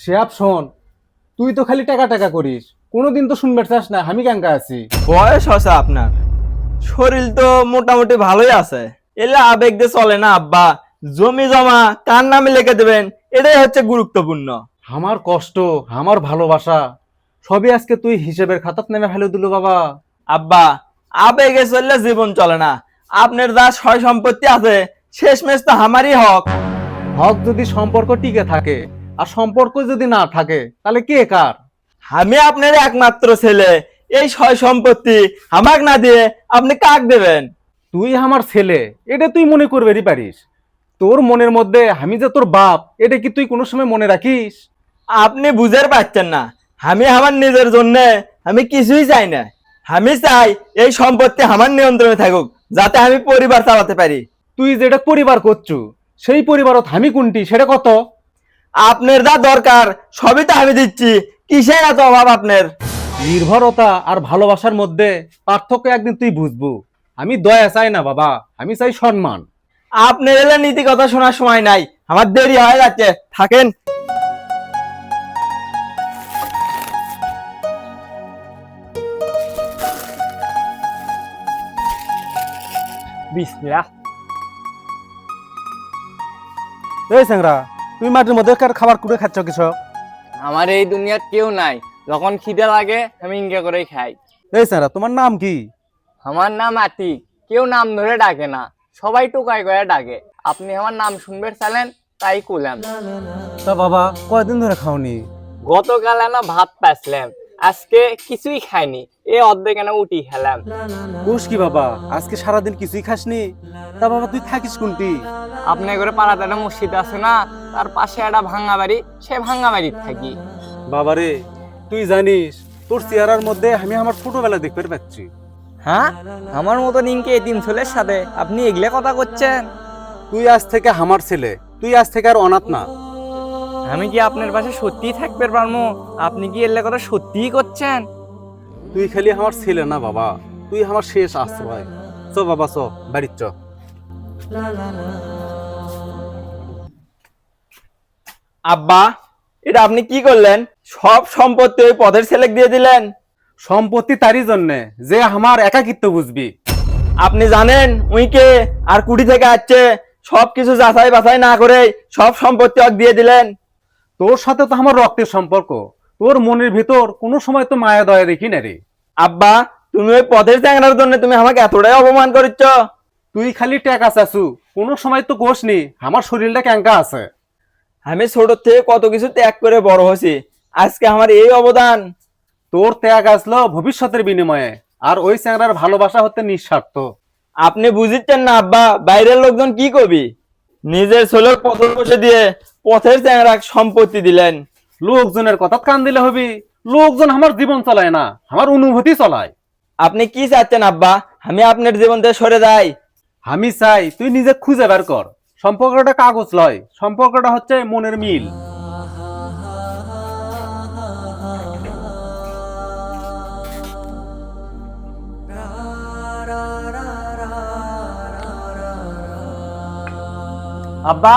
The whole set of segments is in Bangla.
শেয়াব শোন তুই তো খালি টাকা টাকা করিস। কোনোদিন তো শুনবে চাস না আমি ক্যাঙ্কা আছি। বয়স হচ্ছে আপনার। শরীর তো মোটামুটি ভালোই আছে। এলে আবেগ দিয়ে চলে না আব্বা। জমি জমা কার নামে লিখে দেবেন এটাই হচ্ছে গুরুত্বপূর্ণ। আমার কষ্ট আমার ভালোবাসা সবই আজকে তুই হিসেবের খাতাত নেমে ফেলে দিল বাবা। আব্বা আবেগে চললে জীবন চলে না। আপনার যা সয় সম্পত্তি আছে শেষমেশ তো আমারই হক। হক যদি সম্পর্ক টিকে থাকে, আর সম্পর্ক যদি না থাকে, তাহলে কে কার? আমি আপনার একমাত্র ছেলে। এই সয় সম্পত্তি আমাকে না দিয়ে আপনি কাক দেবেন? তুই আমার ছেলে, এটা তুই মনে করবেরই পারিস। তোর মনের মধ্যে আমি যে তোর বাপ, এটা কি তুই কোনো সময় মনে রাখিস? আপনি বুঝের পাচ্ছেন না। আমি আমার নিজের জন্য আমি কিছুই চাই না। আমি চাই এই সম্পত্তি আমার নিয়ন্ত্রণে থাকুক, যাতে আমি পরিবার চালাতে পারি। তুই যেটা পরিবার করছু সেই পরিবারত আমি কোনটি? সেটা কত? আপনার যা দরকার সবই তো আমি দিচ্ছি। কিসের এত অভাব আপনার? নির্ভরতা আর ভালোবাসার মধ্যে পার্থক্য একদিন তুই বুঝবু। আমি দয়া চাই না বাবা আমি চাই সম্মান। আপনার এলে নীতি কথা শোনার সময় নাই আমার দেরি হয়ে যাচ্ছে থাকেন। বিসমিল্লাহ। এই স্যাংরা তুই মাটির মধ্যে কার খাবার কুড়ে খাচ্ছ কিছু? আমার এই দুনিয়ার কেউ নাই। যখন খিদে লাগে আমি ইনকা করেই খাই। এই স্যাংরা তোমার নাম কি? আমার নাম আতি কেউ নাম ধরে ডাকে না। সবাই টুকাই করে ডাকে। আপনি আমার নাম শুনবে চালেন তাই কুলাম তা বাবা কয়দিন ধরে খাওনি? গতকাল না ভাত পাইছিলাম আজকে কিছুই খাইনি। এ অর্ধেক কেন উঠি খেলাম। কোষ কি বাবা? আজকে সারাদিন কিছুই খাসনি? তা বাবা তুই থাকিস কোনটি? আপনার ঘরে পাড়াতে একটা মসজিদ আছে না তার পাশে একটা ভাঙ্গা বাড়ি সে ভাঙ্গা বাড়ির থাকি। বাবারে তুই জানিস তোর চেহারার মধ্যে আমি আমার ছোটবেলা দেখতে পাচ্ছি। হ্যাঁ? আমার মতো নিনকে এতিম ছেলের সাথে আপনি এগুলো কথা করছেন? তুই আজ থেকে আমার ছেলে তুই আজ থেকে আর অনাথ না। আমি কি আপনার পাশে সত্যিই থাকতে পারব? আপনি কি এলে কথা সত্যিই করছেন? তুই খালি আমার ছেলে না বাবা। তুই আমার শেষ আশ্রয়। চ বাবা চ বাড়ির চ। আব্বা এটা আপনি কি করলেন? সব সম্পত্তি ওই পথের ছেলেক দিয়ে দিলেন? সম্পত্তি তারই জন্যে যে আমার একাকিত্ব বুঝবি। আপনি জানেন উইকে আর কুড়ি থেকে আসছে সব কিছু যাচাই বাছাই না করে সব সম্পত্তি দিয়ে দিলেন। তোর সাথে তো আমার রক্তের সম্পর্ক। তোর মনের ভিতর কোনো সময় তো মায়া দয়া দেখি না রে। আব্বা তুমি ওই পথের চ্যাংড়ার জন্য তুমি আমাকে এতটাই অপমান করিচ্ছ। তুই খালি টাকা চাচু কোনো সময় তো কোষ নি আমার শরীরটা ক্যাঙ্কা আছে। আমি ছোট থেকে কত কিছু ত্যাগ করে বড় হয়েছি আজকে আমার এই অবদান। তোর ত্যাগ আসলো ভবিষ্যতের বিনিময়ে আর ওই চ্যাংড়ার ভালোবাসা হতে নিঃস্বার্থ। আপনি বুঝিচ্ছেন না আব্বা বাইরের লোকজন কি কবি? নিজের ছেলের পথ বসে দিয়ে পথের চ্যাংড়া সম্পত্তি দিলেন। লোকজনের কথা কান দিলে হবি। লোকজন আমার জীবন চলায় না আমার অনুভূতি চলায়। আপনি কি চাচ্ছেন আব্বা? আমি আপনার জীবন থেকে সরে যাই। আমি চাই তুই নিজে খুঁজে বের কর। সম্পর্কটা কাগজ লয় সম্পর্কটা হচ্ছে মনের মিল। আব্বা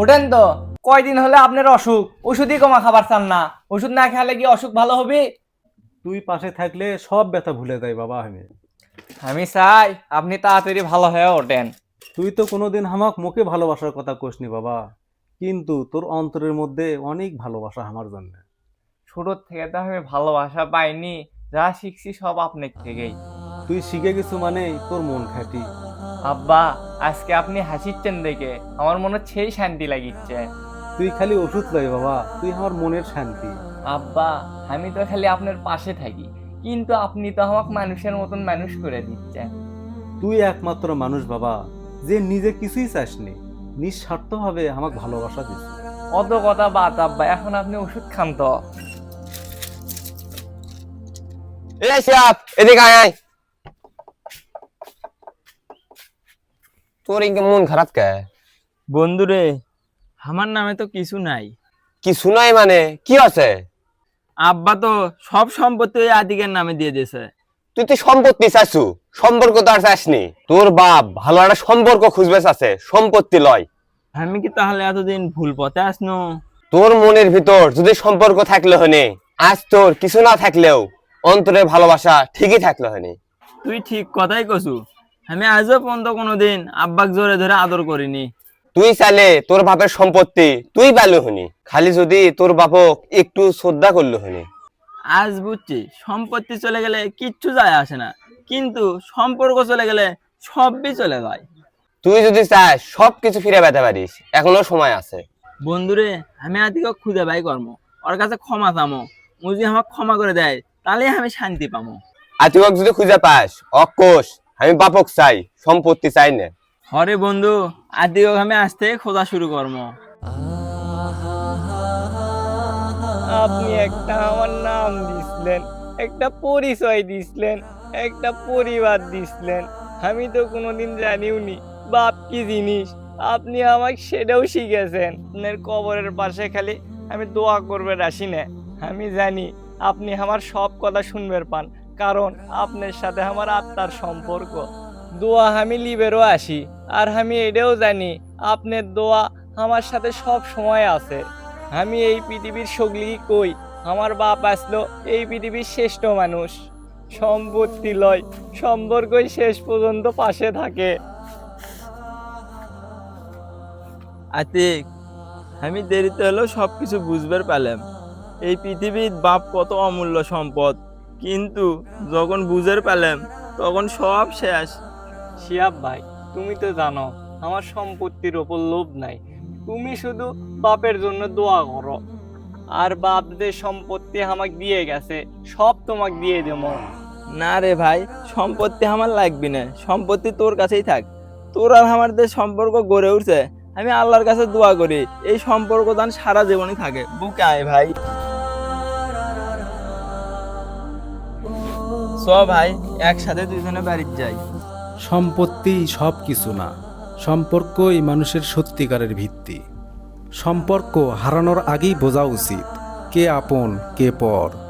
ওঠেন তো। কয়দিন হলে আপনার অসুখ? ওষুধই কমা খাবার চান না। ওষুধ না খেলে কি অসুখ ভালো হবে? তুই পাশে থাকলে সব ব্যথা ভুলে যায় বাবা আমি। আমি চাই আপনি তাড়াতাড়ি ভালো হয়ে ওঠেন। তুই তো কোনোদিন আমাক মুখে ভালোবাসার কথা কোসনি বাবা। কিন্তু তোর অন্তরের মধ্যে অনেক ভালোবাসা আমার জন্য। ছোট থেকে তো আমি ভালোবাসা পাইনি। যা শিখছি সব আপনার থেকেই। তুই শিখে গেছু মানে তোর মন খাটি। আব্বা আজকে আপনি হাসিচ্ছেন দেখে। আমার মনে হচ্ছে সেই শান্তি লাগিচ্ছে। তুই খালি ওষুধ লয় বাবা তুই আমার মনের শান্তি। আব্বা আমি তো খালি আপনার পাশে থাকি কিন্তু আপনি তো আমাকে মানুষের মতন মানুষ করে দিচ্ছেন। তুই একমাত্র মানুষ বাবা যে নিজে কিছুই চাসনি নিঃস্বার্থভাবে আমাকে ভালোবাসা দিস অত কথা বাদ আব্বা এখন আপনি ওষুধ খান তো। এ শিয়াব এদিকে আয় আয়। তোর ইনকে মন খারাপ কে? বন্ধুরে আমার নামে তো কিছু নাই। কি শুনাই মানে? কি আছে? আব্বা তো সব সম্পত্তি ওই আদিকের নামে দিয়ে দিয়েছে। তুই তো সম্পত্তি চাইছু। সম্পর্ক তো আর চাসনি তোর বাপ ভালো একটা সম্পর্ক খুঁজবে আছে সম্পত্তি লয়। আমি কি তাহলে এতদিন ভুল পথে আসনো? তোর মনের ভিতর যদি সম্পর্ক থাকলে হনে আজ তোর কিছু না থাকলেও অন্তরে ভালোবাসা ঠিকই থাকলে হনে তুই ঠিক কথাই কছু আমি আজও পর্যন্ত কোনোদিন আব্বাক জোরে ধরে আদর করিনি। তুই চালে তোর বাপের সম্পত্তি তুই পালো হনি খালি যদি তোর বাপক একটু শ্রদ্ধা করল হনি আজ বুঝছি সম্পত্তি চলে গেলে কিচ্ছু যায় আসে না। কিন্তু সম্পর্ক চলে গেলে সবই চলে যায়। তুই যদি চাস সব কিছু ফিরে পেতে পারিস এখনও সময় আছে। বন্ধুরে আমি আদিকে খুঁজে বাই কর্ম। ওর কাছে ক্ষমা চামো। ও যদি আমাকে ক্ষমা করে দেয় তাহলে আমি শান্তি পামো। আর যদি খুঁজে পাস অকোষ আমি বাপক চাই সম্পত্তি চাই না। হরে বন্ধু আমি আজ থেকে খোঁজা শুরু করব। আপনি একটা আমার নাম দিছিলেন, একটা পরিচয় দিছিলেন, একটা পরিবার দিছিলেন। আমি তো কোনোদিন জানিও নি বাপ কি জিনিস? আপনি আমাকে সেটাও শিখেছেন। আপনার কবরের পাশে খালি আমি দোয়া করবে আসি না। আমি জানি আপনি আমার সব কথা শুনবের পান, কারণ আপনার সাথে আমার আত্মার সম্পর্ক। দোয়া আমি লিবেরও আসি। আর আমি এটাও জানি, আপনার দোয়া আমার সাথে সব সময় আছে। আমি এই পৃথিবীর সগলি কই? আমার বাপ আসলো, এই পৃথিবীর শ্রেষ্ঠ মানুষ। সম্পত্তি লয়, সম্পর্কই শেষ পর্যন্ত পাশে থাকে। আতিক, আমি দেরিতে হলেও সব কিছু বুঝবার পেলাম এই পৃথিবীর বাপ কত অমূল্য সম্পদ। কিন্তু যখন বুঝের পেলাম তখন সব শেষ। শিয়াব ভাই তুমি তো জানো, আমার সম্পত্তির ওপর লোভ নাই। তুমি শুধু বাপের জন্য দোয়া করো। আর বাপ যে সম্পত্তি আমাকে দিয়ে গেছে, সব তোমাকে দিয়ে দেবো। না রে ভাই, সম্পত্তি আমার লাগবে না। সম্পত্তি তোর কাছেই থাক। তোর আর আমার যে সম্পর্ক গড়ে উঠছে। আমি আল্লাহর কাছে দোয়া করি, এই সম্পর্ক দান সারা জীবনই থাকে। বুকে আয় ভাই। চ ভাই, একসাথে দুজনে বাড়ির যাই। সম্পত্তি সব কিছু না সম্পর্কই মানুষের সত্যিকারের ভিত্তি। সম্পর্ক হারানোর আগেই বোঝা উচিত, কে আপন, কে পর।